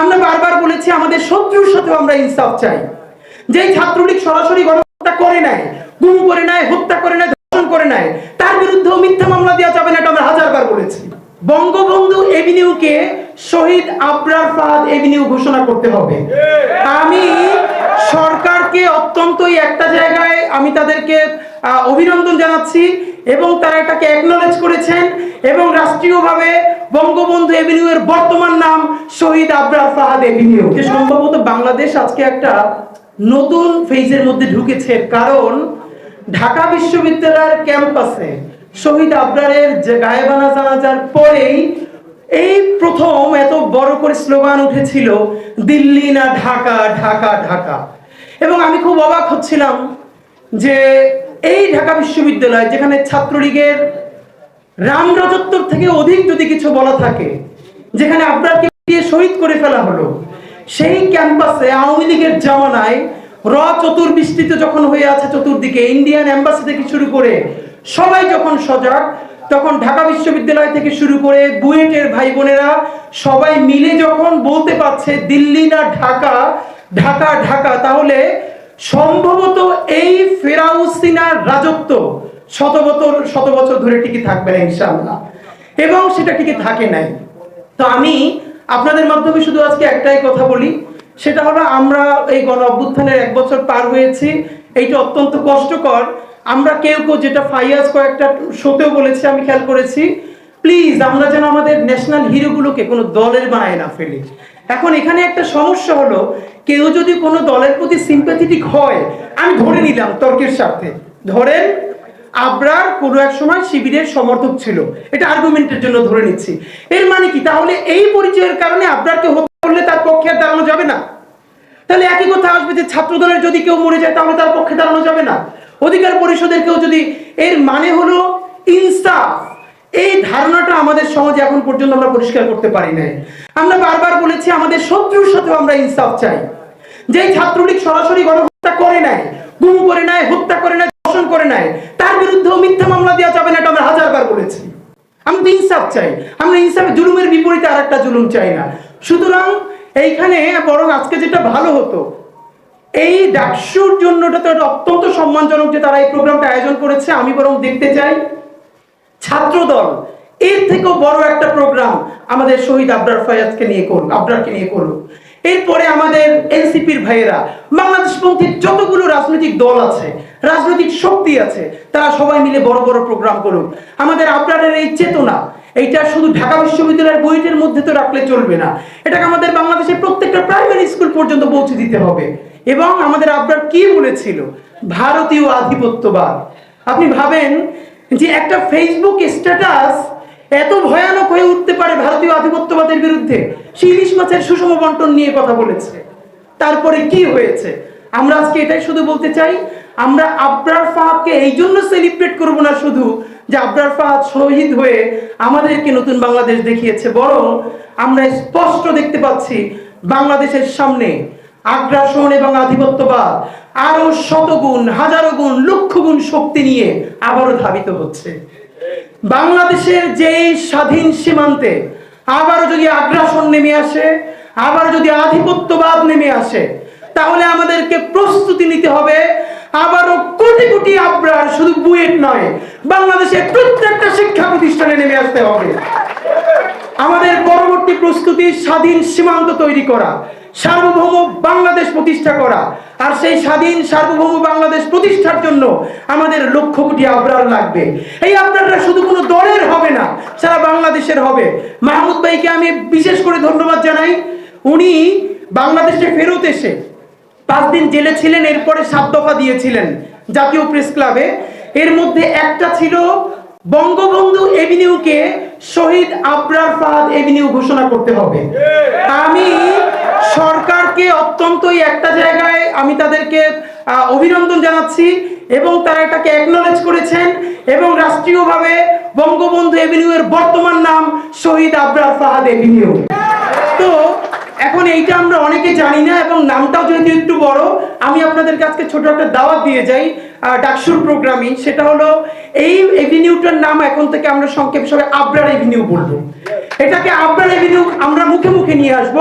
আমরা বারবার বলেছি, আমাদের শত্রুর সাথেও আমরা ইনসাফ চাই। যেই ছাত্রলীগ সরাসরি গণহত্যা করে নাই, গুম করে নেয় হত্যা করে নেয় ধর্ষণ করে নেয় তার বিরুদ্ধেও মিথ্যা মামলা দেওয়া যাবে না এটা আমরা হাজারবার বলেছি। বঙ্গবন্ধু এভিনিউকে শহীদ আবরার ফাহাদ এভিনিউ ঘোষণা করতে হবে। আমি সরকারকে অত্যন্তই একটা জায়গায় আমি তাদেরকে অভিনন্দন জানাচ্ছি। এবং তারা এটাকে অ্যাকনলেজ করেছেন এবং রাষ্ট্রীয়ভাবে বঙ্গবন্ধু এভিনিউ এর বর্তমান নাম শহীদ আবরার ফাহাদ এভিনিউ যে সম্ভবত বাংলাদেশ আজকে একটা নতুন ফেজের মধ্যে ঢুকেছে। কারণ ঢাকা বিশ্ববিদ্যালয়ের ক্যাম্পাসে শহীদ আবরারের যে গায়েবানা জানাজার পরেই এই প্রথম এত বড় করে স্লোগান উঠেছিল, দিল্লি না ঢাকা ঢাকা ঢাকা। এবং আমি খুব অবাক হচ্ছিলাম যে এই ঢাকা বিশ্ববিদ্যালয় যেখানে ছাত্রলীগের রাম রাজত্বর থেকে অধিক যদি কিছু বলা থাকে, যেখানে আবরারকে দিয়ে শহীদ করে ফেলা হলো, সেই ক্যাম্পাসে আওয়ামী লীগের জামানায় র চতুর্বৃষ্টিতে যখন হয়ে আছে চতুর্দিকে, ইন্ডিয়ান এম্বাসি থেকে শুরু করে সবাই যখন সজাগ, তখন ঢাকা বিশ্ববিদ্যালয় থেকে শুরু করে বুয়েটের ভাই বোনেরা সবাই মিলে যখন বলতে পারছে দিল্লি না ঢাকা ঢাকা ঢাকা, তাহলে সম্ভবত এই ফেরাউসিনার রাজত্ব শত বছর শত বছর ধরে টিকে থাকবে না ইনশাআল্লাহ। এবং সেটা টিকে থাকে নাই। তো আমি আপনাদের মাধ্যমে শুধু আজকে একটাই কথা বলি, সেটা হলো আমরা এই গণ অভ্যুত্থানের এক বছর পার হয়েছি, এইটা অত্যন্ত কষ্টকর। আমরা কেউ কেউ যেটা ফাইয়াজ কয়েকটা শোতেও বলেছি, আমি খেয়াল করেছি প্লিজ আমরা যেন আমাদের ন্যাশনাল হিরোগুলোকে কোনো দলের বানায় না ফেলি। এখন এখানে একটা সমস্যা হলো, কেউ যদি কোনো দলের প্রতি সিম্প্যাথেটিক হয়, আমি ধরে নিলাম তর্কের স্বার্থে। ধরেন, আবরার কোনো এক সময় শিবিরের সমর্থক ছিল। এটা আর্গুমেন্টের জন্য ধরে নিচ্ছি। এর মানে কি? তাহলে এই পরিচয়ের কারণে আবরারকে হত্যা করলে তার পক্ষে দাঁড়ানো যাবে না। তাহলে একই কথা আসবে যে ছাত্র দলের যদি কেউ মরে যায়, তাহলে তার পক্ষে দাঁড়ানো যাবে না। অধিকার পরিষদের কেউ যদি এর মানে হলো ইনসাফ এই ধারণাটা আমাদের সমাজে এখন পর্যন্ত আমরা পরিষ্কার করতে পারি নাই। আমরা বারবার বলেছি, আমাদের শত্রুর সাথেও আমরা ইনসাফ চাই। যেই ছাত্রলীগ সরাসরি গণহত্যা করে নাই, গুম করে নেয় হত্যা করে নেয় ধর্ষণ করে নেয় তার বিরুদ্ধেও মিথ্যা মামলা দেওয়া যাবে না এটা আমরা হাজারবার বলেছি। আমরা তো ইনসাফ চাই। আমরা ইনসাফ জুলুমের বিপরীতে আর একটা জুলুম চাই না। সুতরাং এইখানে বরং আজকে যেটা ভালো হতো, এই ডাকসুর জন্যটা তো অত্যন্ত সম্মানজনক যে তারা এই প্রোগ্রামটা আয়োজন করেছে, আমি বরং দেখতে চাই ছাত্রদল এর থেকেও বড় একটা প্রোগ্রাম আমাদের শহীদ আবরার ফয়াজকে নিয়ে করুক আবরারকে নিয়ে করুক এরপরে আমাদের এনসিপির ভাইয়েরা বাংলাদেশপন্থী যতগুলো রাজনৈতিক দল আছে, রাজনৈতিক শক্তি আছে, তারা সবাই মিলে বড় বড় প্রোগ্রাম করুক। আমাদের আবরারের এই চেতনা, এইটা শুধু ঢাকা বিশ্ববিদ্যালয়ের বইটের মধ্যে তো রাখলে চলবে না। এটাকে আমাদের বাংলাদেশের প্রত্যেকটা প্রাইমারি স্কুল পর্যন্ত পৌঁছে দিতে হবে। এবং আমাদের আবরার কি বলেছিল? ভারতীয় আধিপত্যবাদ। আপনি ভাবেন যে একটা ফেসবুক স্ট্যাটাস এত ভয়ানক হয়ে উঠতে পারে ভারতীয় আধিপত্যবাদের বিরুদ্ধে, সে ইলিশ মাছের সুষম বন্টন নিয়ে কথা বলেছে। তারপরে কি হয়েছে? আমরা আজকে এটাই শুধু বলতে চাই, আমরা আবরার ফাহাদকে এই জন্য সেলিব্রেট করব না শুধু যে আবরার ফাহাদ শহীদ হয়ে আমাদেরকে নতুন বাংলাদেশ দেখিয়েছে, বরং আমরা স্পষ্ট দেখতে পাচ্ছি বাংলাদেশের সামনে আগ্রাসন এবং আধিপত্যবাদ আরও শতগুণ, হাজারো গুণ শক্তি নিয়ে আবারও ধাবিত হচ্ছে। বাংলাদেশের যেই স্বাধীন সীমান্তে আবারও যদি আগ্রাসন নেমে আসে আবার যদি আধিপত্যবাদ নেমে আসে, তাহলে আমাদেরকে প্রস্তুতি নিতে হবে। আবারও কোটি কোটি আব্রার শুধু বুয়েট নয় বাংলাদেশের প্রত্যেকটা শিক্ষা প্রতিষ্ঠানে নেমে আসতে হবে। আমাদের পরবর্তী প্রস্তুতি স্বাধীন সীমান্ত তৈরি করা, সার্বভৌম বাংলাদেশ প্রতিষ্ঠা করা। আর সেই স্বাধীন সার্বভৌম বাংলাদেশ প্রতিষ্ঠার জন্য আমাদের লক্ষ কোটি আবরার লাগবে। এই আবরাররা শুধু কোনো দলের হবে না, সারা বাংলাদেশের হবে। মাহমুদ ভাইকে আমি বিশেষ করে ধন্যবাদ জানাই। উনি বাংলাদেশে ফেরত এসে পাঁচ দিন জেলে ছিলেন, এরপরে সাত দফা দিয়েছিলেন জাতীয় প্রেস ক্লাবে। এর মধ্যে একটা ছিল বঙ্গবন্ধু এভিনিউকে শহীদ আবরার ফাহাদ এভিনিউ ঘোষণা করতে হবে। আমি সরকারকে অত্যন্তই একটা জায়গায় আমি তাদেরকে অভিনন্দন জানাচ্ছি এবং তারা এটাকে অ্যাকনলেজ করেছেন এবং রাষ্ট্রীয়ভাবে বঙ্গবন্ধু এভিনিউ এর বর্তমান নাম শহীদ আবরার ফাহাদ এভিনিউ তো, এখন এইটা আমরা অনেকে জানি না এবং নামটাও যেহেতু একটু বড়, আমি আপনাদের কাছে ছোট একটা দাওয়াত দিয়ে যাই। ডাকসুর প্রোগ্রামিং সেটা হলো এই এভিনিউটার নাম এখন থেকে আমরা সংক্ষেপ হিসাবে আব্রার এভিনিউ বলব। এটাকে আবরার এভিনিউ আমরা মুখে মুখে নিয়ে আসব।